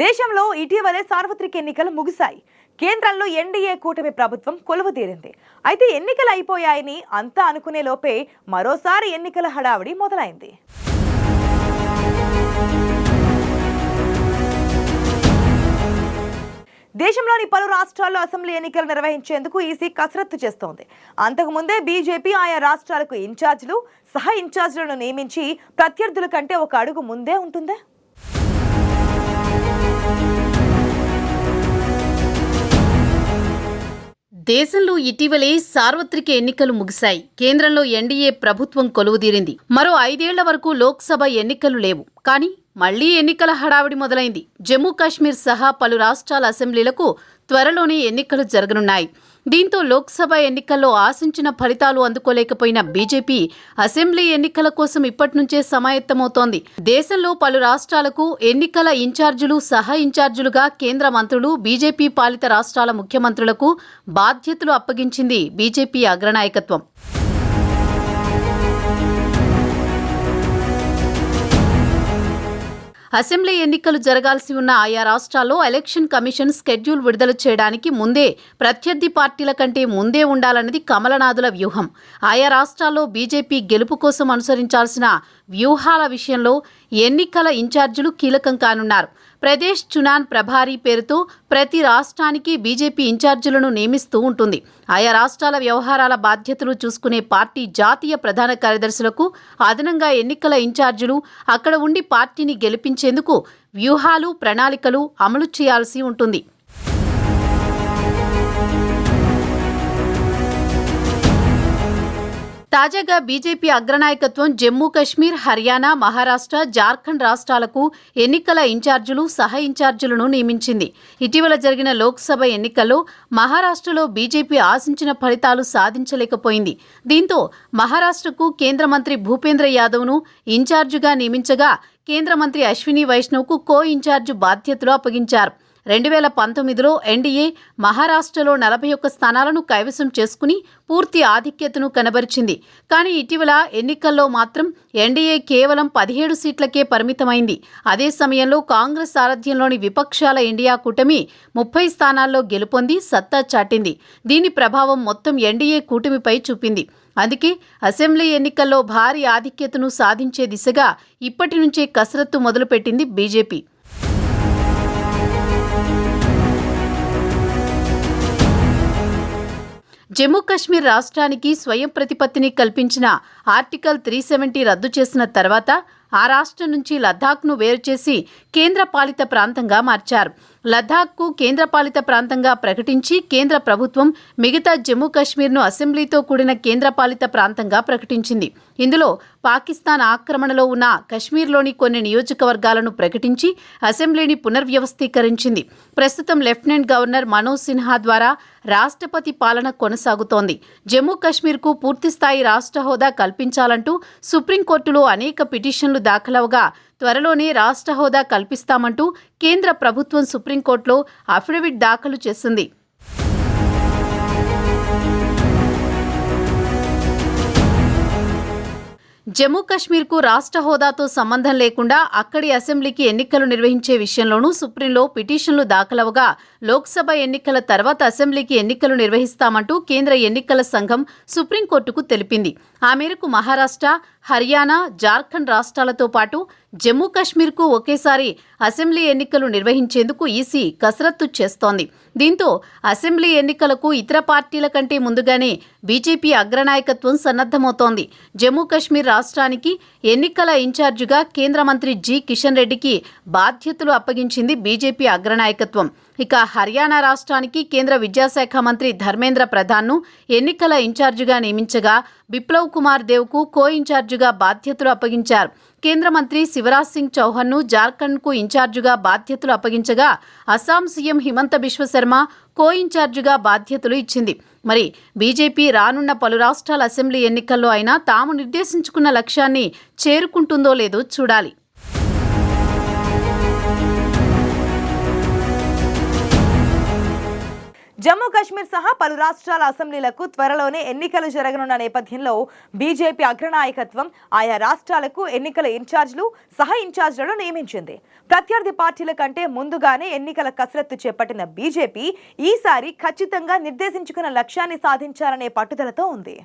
దేశంలో ఇటీవలే సార్వత్రిక ఎన్నికలు ముగిశాయి. కేంద్రంలో ఎన్డీఏ కూటమి ప్రభుత్వం కొలువుతీరింది అయితే ఎన్నికలు అయిపోయాయని అంతా అనుకునే లోపే మరోసారి ఎన్నికల హడావిడి మొదలైంది. దేశంలోని పలు రాష్ట్రాల్లో అసెంబ్లీ ఎన్నికలు నిర్వహించేందుకు ఈసీ కసరత్తు చేస్తోంది. అంతకుముందే బీజేపీ ఆయా రాష్ట్రాలకు ఇన్ఛార్జీలు సహా ఇన్ఛార్జీలను నియమించి ప్రత్యర్థుల కంటే ఒక అడుగు ముందే ఉంటుందే? దేశంలో ఇటీవలే సార్వత్రిక ఎన్నికలు ముగిశాయి. కేంద్రంలో ఎన్డీఏ ప్రభుత్వం కొలువుదీరింది. మరో ఐదేళ్ళ వరకు లోక్సభ ఎన్నికలు లేవు. కానీ మళ్ళీ ఎన్నికల హడావిడి మొదలైంది. జమ్మూ కాశ్మీర్ సహా పలు రాష్ట్రాల అసెంబ్లీలకు త్వరలోనే ఎన్నికలు జరగనున్నాయి. దీంతో లోక్సభ ఎన్నికల్లో ఆశించిన ఫలితాలు అందుకోలేకపోయిన బీజేపీ అసెంబ్లీ ఎన్నికల కోసం ఇప్పటి నుంచే సమాయత్తమవుతోంది. దేశంలో పలు రాష్ట్రాలకు ఎన్నికల ఇన్ఛార్జీలు సహ ఇన్ఛార్జీలుగా కేంద్ర మంత్రులు బీజేపీ పాలిత రాష్ట్రాల ముఖ్యమంత్రులకు బాధ్యతలు అప్పగించింది బీజేపీ అగ్రనాయకత్వం. అసెంబ్లీ ఎన్నికలు జరగాల్సి ఉన్న ఆయా రాష్ట్రాల్లో ఎలక్షన్ కమిషన్ స్కెడ్యూల్ విడుదల చేయడానికి ముందే ప్రత్యర్థి పార్టీల కంటే ముందే ఉండాలన్నది కమలనాథుల వ్యూహం. ఆయా రాష్ట్రాల్లో బీజేపీ గెలుపు కోసం అనుసరించాల్సిన వ్యూహాల విషయంలో ఎన్నికల ఇన్ఛార్జీలు కీలకం కానున్నారు. ప్రదేశ్ చునాన్ ప్రభారీ పేరుతో ప్రతి రాష్ట్రానికి బీజేపీ ఇన్ఛార్జీలను నియమిస్తూ ఉంటుంది. ఆయా రాష్ట్రాల వ్యవహారాల బాధ్యతలు చూసుకునే పార్టీ జాతీయ ప్రధాన కార్యదర్శులకు అదనంగా ఎన్నికల ఇన్ఛార్జీలు అక్కడ ఉండి పార్టీని గెలిపించేందుకు వ్యూహాలు ప్రణాళికలు అమలు చేయాల్సి ఉంటుంది. తాజాగా బీజేపీ అగ్రనాయకత్వం జమ్మూ కశ్మీర్ హర్యానా మహారాష్ట్ర జార్ఖండ్ రాష్ట్రాలకు ఎన్నికల ఇన్ఛార్జీలు సహ ఇన్ఛార్జీలను నియమించింది. ఇటీవల జరిగిన లోక్సభ ఎన్నికల్లో మహారాష్ట్రలో బీజేపీ ఆశించిన ఫలితాలు సాధించలేకపోయింది. దీంతో మహారాష్ట్రకు కేంద్ర మంత్రి భూపేంద్ర యాదవ్ను ఇన్ఛార్జిగా నియమించగా కేంద్ర మంత్రి అశ్విని వైష్ణవ్కు కో ఇన్ఛార్జ్ బాధ్యతలు అప్పగించారు. రెండు వేల పంతొమ్మిదిలో ఎన్డీఏ మహారాష్ట్రలో నలభై ఒక్క స్థానాలను కైవసం చేసుకుని పూర్తి ఆధిక్యతను కనబరిచింది. కానీ ఇటీవల ఎన్నికల్లో మాత్రం ఎన్డీఏ కేవలం పదిహేడు సీట్లకే పరిమితమైంది. అదే సమయంలో కాంగ్రెస్ సారథ్యంలోని విపక్షాల ఇండియా కూటమి ముప్పై స్థానాల్లో గెలుపొంది సత్తా చాటింది. దీని ప్రభావం మొత్తం ఎన్డీఏ కూటమిపై చూపింది. అందుకే అసెంబ్లీ ఎన్నికల్లో భారీ ఆధిక్యతను సాధించే దిశగా ఇప్పటి నుంచే కసరత్తు మొదలుపెట్టింది బీజేపీ జమ్మూ కాశ్మీర్ రాష్ట్రానికి స్వయం ప్రతిపత్తిని కల్పించిన ఆర్టికల్ త్రీ సెవెంటీ రద్దు చేసిన తర్వాత ఆ రాష్ట్రం నుంచి లద్దాఖ్ను వేరు చేసి కేంద్రపాలిత ప్రాంతంగా మార్చారు. లద్దాఖ్కు కేంద్రపాలిత ప్రాంతంగా ప్రకటించి కేంద్ర ప్రభుత్వం మిగతా జమ్మూ కాశ్మీర్ను అసెంబ్లీతో కూడిన కేంద్రపాలిత ప్రాంతంగా ప్రకటించింది. ఇందులో పాకిస్తాన్ ఆక్రమణలో ఉన్న కశ్మీర్లోని కొన్ని నియోజకవర్గాలను ప్రకటించి అసెంబ్లీని పునర్వ్యవస్థీకరించింది. ప్రస్తుతం లెఫ్టినెంట్ గవర్నర్ మనోజ్ సిన్హా ద్వారా రాష్ట్రపతి పాలన కొనసాగుతోంది. జమ్మూ కాశ్మీర్కు పూర్తిస్థాయి రాష్ట్ర హోదా కల్పించాలంటూ సుప్రీంకోర్టులో అనేక పిటిషన్లు దాఖలవగా త్వరలోనే రాష్ట్ర హోదా కల్పిస్తామంటూ కేంద్ర ప్రభుత్వం సుప్రీంకోర్టులో అఫిడవిట్ దాఖలు చేసింది. జమ్మూ కాశ్మీర్కు రాష్ట్ర హోదాతో సంబంధం లేకుండా అక్కడి అసెంబ్లీకి ఎన్నికలు నిర్వహించే విషయంలోనూ సుప్రీంలో పిటిషన్లు దాఖలవగా లోక్సభ ఎన్నికల తర్వాత అసెంబ్లీకి ఎన్నికలు నిర్వహిస్తామంటూ కేంద్ర ఎన్నికల సంఘం సుప్రీంకోర్టుకు తెలిపింది. ఆ మేరకు మహారాష్ట్ర హర్యానా జార్ఖండ్ రాష్ట్రాలతో పాటు జమ్మూ కాశ్మీర్కు ఒకేసారి అసెంబ్లీ ఎన్నికలు నిర్వహించేందుకు ఈసీ కసరత్తు చేస్తోంది. దీంతో అసెంబ్లీ ఎన్నికలకు ఇతర పార్టీల కంటే ముందుగానే బీజేపీ అగ్రనాయకత్వం సన్నద్ధమవుతోంది. జమ్మూ కాశ్మీర్ రాష్ట్రానికి ఎన్నికల ఇన్ఛార్జిగా కేంద్ర మంత్రి జి కిషన్ రెడ్డికి బాధ్యతలు అప్పగించింది బీజేపీ అగ్రనాయకత్వం. ఇక హర్యానా రాష్ట్రానికి కేంద్ర విద్యాశాఖ మంత్రి ధర్మేంద్ర ప్రధాన్ను ఎన్నికల ఇన్ఛార్జిగా నియమించగా బిప్లవ్ కుమార్ దేవ్కు కో ఇన్ఛార్జిగా బాధ్యతలు అప్పగించారు. కేంద్ర మంత్రి శివరాజ్ సింగ్ చౌహాన్ను జార్ఖండ్కు ఇన్ఛార్జిగా బాధ్యతలు అప్పగించగా అస్సాం సీఎం హిమంత బిశ్వశర్మ కో ఇన్ఛార్జిగా బాధ్యతలు ఇచ్చింది. మరి బీజేపీ రానున్న పలు రాష్ట్రాల అసెంబ్లీ ఎన్నికల్లో అయినా తాము నిర్దేశించుకున్న లక్ష్యాన్ని చేరుకుంటుందో లేదో చూడాలి. జమ్మూ కాశ్మీర్ సహా పలు రాష్ట్రాల అసెంబ్లీలకు త్వరలోనే ఎన్నికలు జరగనున్న నేపథ్యంలో బీజేపీ అగ్రనాయకత్వం ఆయా రాష్ట్రాలకు ఎన్నికల ఇన్ఛార్జ్లు సహ ఇన్ఛార్జ్లను నియమించింది. ప్రత్యర్థి పార్టీల కంటే ముందుగానే ఎన్నికల కసరత్తు చేపట్టిన బీజేపీ ఈసారి ఖచ్చితంగా నిర్దేశించుకున్న లక్ష్యాన్ని సాధించాలనే పట్టుదలతో ఉంది.